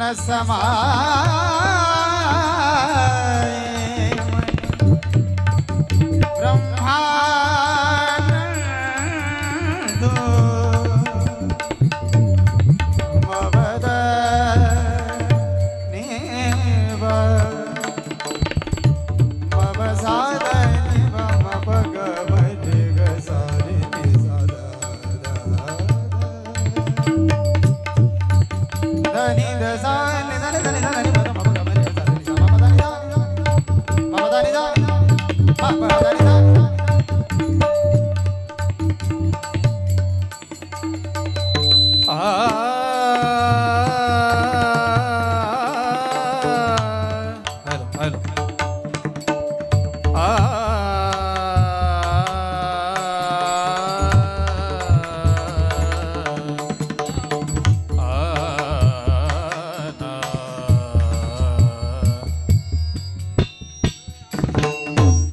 न समाय. ब्रह्मा Ah.